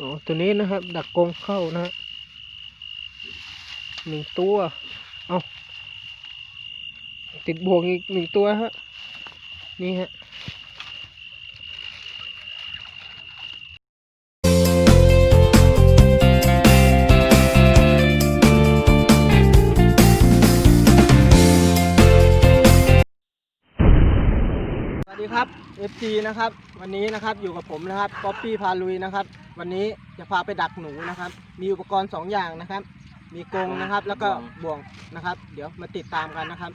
อ๋อตัวนี้นะครับ ดักกงเข้านะฮะหนึ่งตัว เอาติดบ่วงอีกหนึ่งตัวฮะ นี่ฮะ ดีครับ FG นะครับวันนี้นะครับอยู่กับผมนะครับป๊อปปี้พาลุยนะครับ วันนี้จะพาไปดักหนูนะครับ มีอุปกรณ์สองอย่างนะครับ มีกรงนะครับ แล้วก็บ่วงนะครับ เดี๋ยวมาติดตามกันนะครับ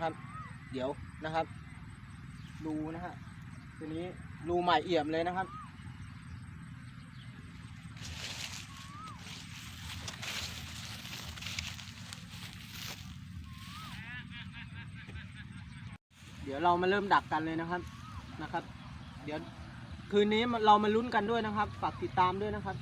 นะครับ เดี๋ยวนะครับ รูนะฮะตัวนี้รูใหม่เอี่ยมเลยนะครับ เดี๋ยวเรามาเริ่มดักกันเลยนะครับนะครับ เดี๋ยวคืนนี้เรามาลุ้นกันด้วยนะครับ ฝากติดตามด้วยนะครับ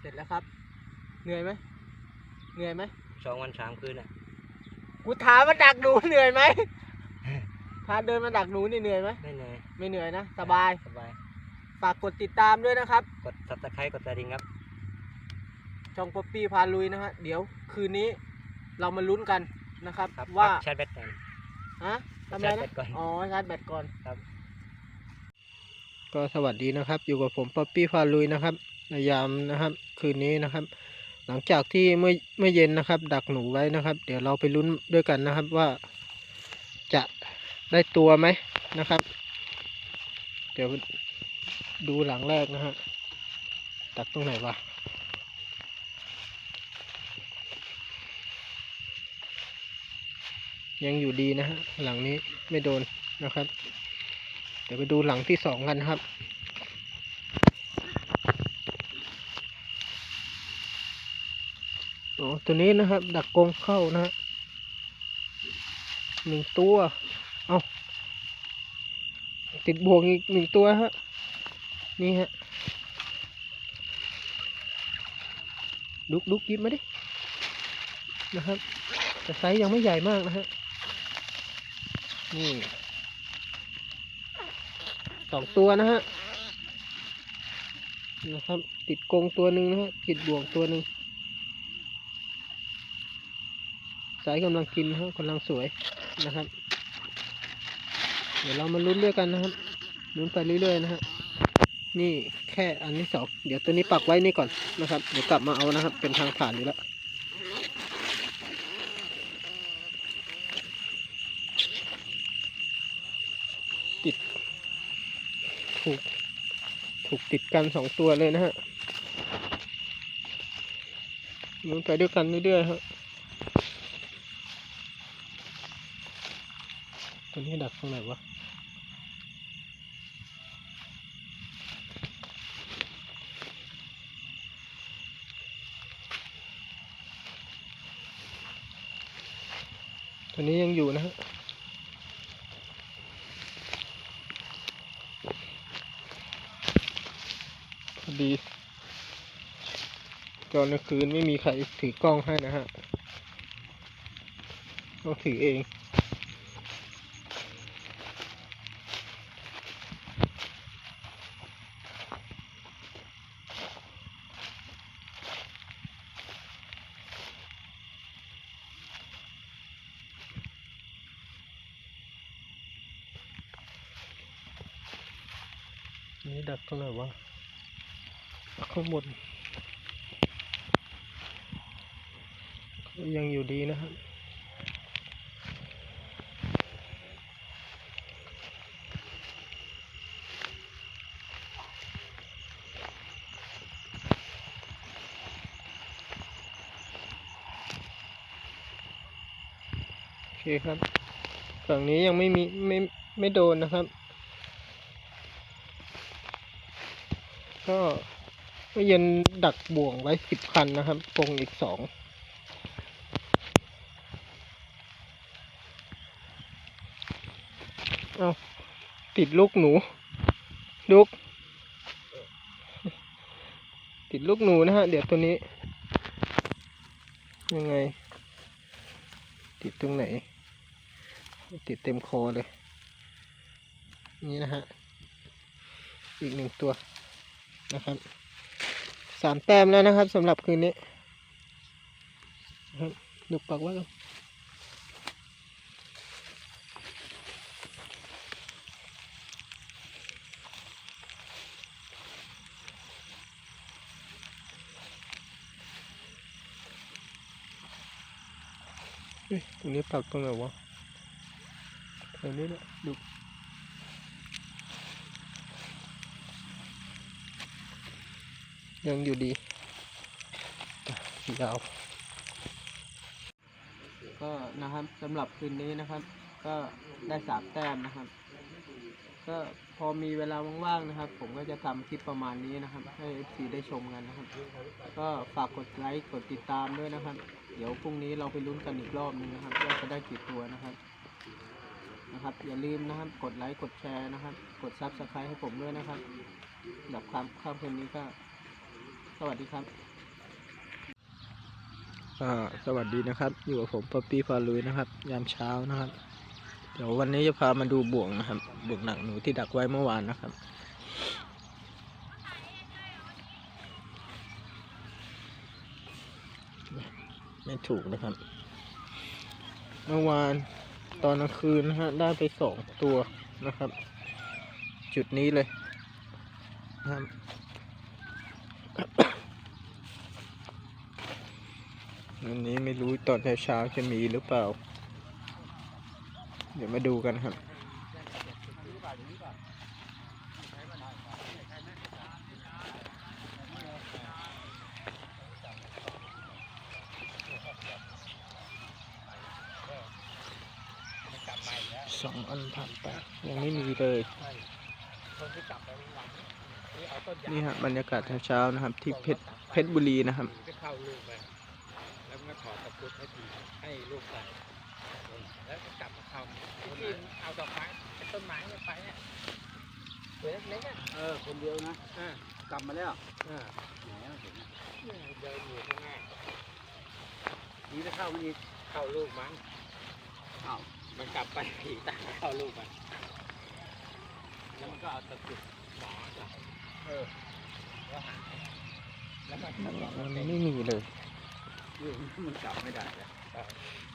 เสร็จแล้วครับ เหนื่อยไหมเหนื่อยไหมสองวันสามคืนอะกูถามมาดักหนูเหนื่อยไหมพาเดินมาดักหนูนี่เหนื่อยไหมไม่เหนื่อยไม่เหนื่อยนะสบายสบายฝากกดติดตามด้วยนะครับ กดซับสไครต์กดกระดิ่งครับ ช่องป๊อปปี้พาลุยนะฮะเดี๋ยวคืนนี้เรามาลุ้นกันนะครับครับว่าชาร์จแบตก่อนฮะทำอะไรชาร์จแบนะตก่อนอ๋อชาร์จแบตก่อนครับ ก็สวัสดีนะครับ อยู่กับผมป๊อปปี้พาลุยนะครับ ในยามนะครับ คืนนี้นะครับ หลังจากที่เมื่อเมื่อเย็นนะครับ ดักหนูไว้นะครับ เดี๋ยวเราไปลุ้นด้วยกันนะครับว่า จะได้ตัวไหมนะครับ เดี๋ยวดูหลังแรกนะฮะดักตรงไหนวะยังอยู่ดีนะฮะหลังนี้ไม่โดนนะครับ เดี๋ยวไปดูหลังที่สองกันครับ อ๋อ ตัวนี้นะครับ ดักกงเข้านะฮะหนึ่งตัว เอาติดบ่วงอีกหนึ่งตัวฮะ นี่ฮะลุกลุกยิบมาดิ นะครับ แต่ไซส์ยังไม่ใหญ่มากนะฮะ นี่สองตัวนะฮะ นะครับ ติดกงตัวหนึ่งนะฮะ ติดบ่วงตัวหนึ่ง สายกำลังกินฮะกำลังสวยนะครับ เดี๋ยวเรามาลุ้นด้วยกันนะครับลุ้นไปเรื่อยๆนะฮะนี่แค่อันที่สองเดี๋ยวตัวนี้ปักไว้นี่ก่อนนะครับ เดี๋ยวกลับมาเอานะครับ เป็นทางผ่านอยู่แล้วติด ถูก ถูกติดกันสองตัวเลยนะฮะมันไปด้วยกันเรื่อยๆฮะตั วนี้ดักตรงไหนวะตัวนี้ยังอยู่นะฮะพอดีตอนกลางคืนไม่มีใครถือกล้องให้นะฮะ ต้องถือเอง นี่ดักตรงไหนวะข้างบนยังอยู่ดีนะครับโอเคครับฝั่งนี้ยังไม่มีไม่ไม่โดนนะครับ ก็เมื่อเย็นดักบ่วงไว้สิบคันนะครับปงอีกสองเอาติดลูกหนู ลูก ติดลูกหนูนะฮะ เดี๋ยวตัวนี้ ยังไง ติดตรงไหน ติดเต็มคอเลย นี่นะฮะ อีกหนึ่งตัว นะครับสามแต้มแล้วนะครับสำหรับคืนนี้นะครับดูปักว้ก่อนเฮ้ยตรงนี้ปักตรงไหนวะตรงนี้แหละดู ยังอยู่ดียาวก็นะครับสำหรับคืนนี้นะครับ ก็ได้สามแต้มนะครับ ก็พอมีเวลาว่างๆนะครับ ผมก็จะทำคลิปประมาณนี้นะครับ ให้ FC ได้ชมกันนะครับ ก็ฝากกดไลค์กดติดตามด้วยนะครับ เดี๋ยวพรุ่งนี้เราไปลุ้นกันอีกรอบหนึงนะครับว่าจะได้กี่ตัวนะครับนะครับ อย่าลืมนะครับ กดไลค์กดแชร์นะครับ กดซับสไครต์ให้ผมด้วยนะครับสำหรับความค่ำคืนนี้ก็ สวัสดีครับสวัสดีนะครับ อยู่กับผมป๊อปปี้พาลุยนะครับ ยามเช้านะครับ เดี๋ยววันนี้จะพามาดูบ่วงนะครับบ่วงหนังหนูที่ดักไว้เมื่อวานนะครับ ไม่ถูกนะครับ เมื่อวานตอนกลางคืนนะฮะได้ไปสองตัวนะครับ จุดนี้เลยนะครับ วันนี้ไม่รู้ตอนเช้าๆจะมีหรือเปล่า เดี๋ยวมาดูกันครับสองอันผ่านไปยังไม่มีเลย นี่ฮะบรรยากาศเช้าๆนะครับ ที่เพชรเพชรบุรีนะครับ ขุดให้ทีให้ลูกใส่แล้วก็กลับมาเข้าที่เอาดอกไม้ต้นไม้เนี่ยไปเนี่ยตัวเล็กๆอะเออคนเดียวนะอ่ากลับมาแล้วอ่าแหมเห็นเดินอยู่ข้างหน้านี่จะเข้ามันอีกเข้าลูกมันอ้าวมันกลับไปผีตาเข้าลูกมันแล้วมันก็เอาตะกุดหมอใส่เออแล้วหายแล้วมันข้างหลังมันไม่มีเลย เรื่องมันกลับไม่ได้เลย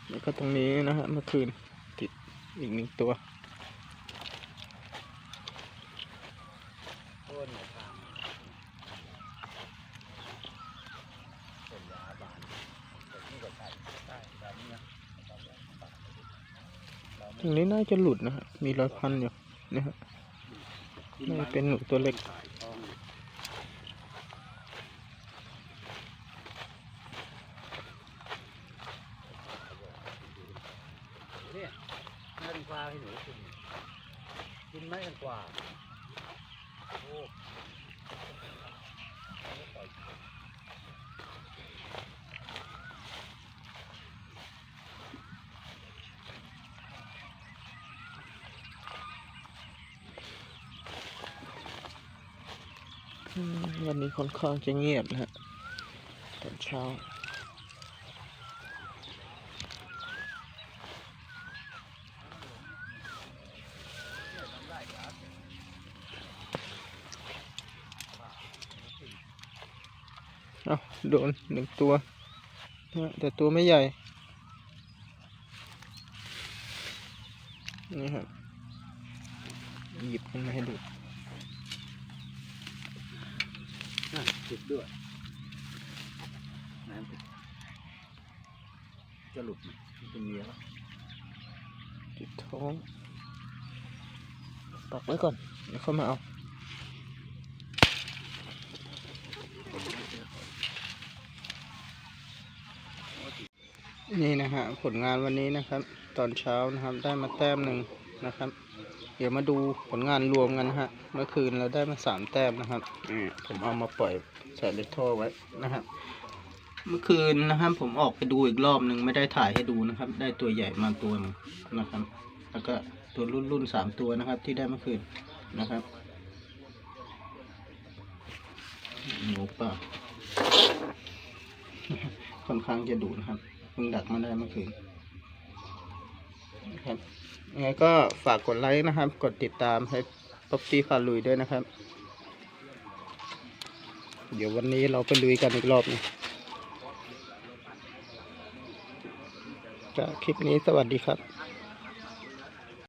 แล้วก็ตรงนี้นะฮะเมื่อคืนติดอีกหนึ่งตัวต้นมะพร้าวต้นยาบานต้นนี้ก็ใส่ใช่แบบนี้นะตรงนี้น่าจะหลุดนะฮะมีรอยพันอยู่นี่ครับนี่เป็นหนูตัวเล็ก สายทองเนี่ยน่าดีกว่าให้หนูกินกินไหมกันกว่าโอ้ อืม วันนี้ค่อนข้างจะเงียบนะฮะตอนเช้าเอาโดนหนึ่งตัว แต่ตัวไม่ใหญ่ นี่ครับ หยิบขึ้นมาให้ดู น่า ติดด้วยน้ำติดจะหลุดไหมมันเป็นเมียแล้วติดท้องปักไว้ก่อนเดี๋ยวเข้ามาเอานี่นะฮะผลงานวันนี้นะครับ ตอนเช้านะครับได้มาแต้มหนึ่งนะครับ เดี๋ยวมาดูผลงานรวมกันนะฮะ เมื่อคืนเราได้มาสามแต้มนะครับนี่ผมเอามาปล่อยใส่เลทท่อไว้นะครับ เมื่อคืนนะครับ ผมออกไปดูอีกรอบหนึ่งไม่ได้ถ่ายให้ดูนะครับ ได้ตัวใหญ่มาตัวนึงนะครับ แล้วก็ตัวรุ่นรุ่นสามตัวนะครับ ที่ได้เมื่อคืนนะครับหนูป่าค่อนข้างจะดุนะครับเพิ่งดักมาได้เมื่อคืน ครับยังไงก็ฝากกดไลค์นะครับ กดติดตามให้ป๊อปปี้พาลุยด้วยนะครับ เดี๋ยววันนี้เราไปลุยกันอีกรอบหนึงจากคลิปนี้สวัสดีครับ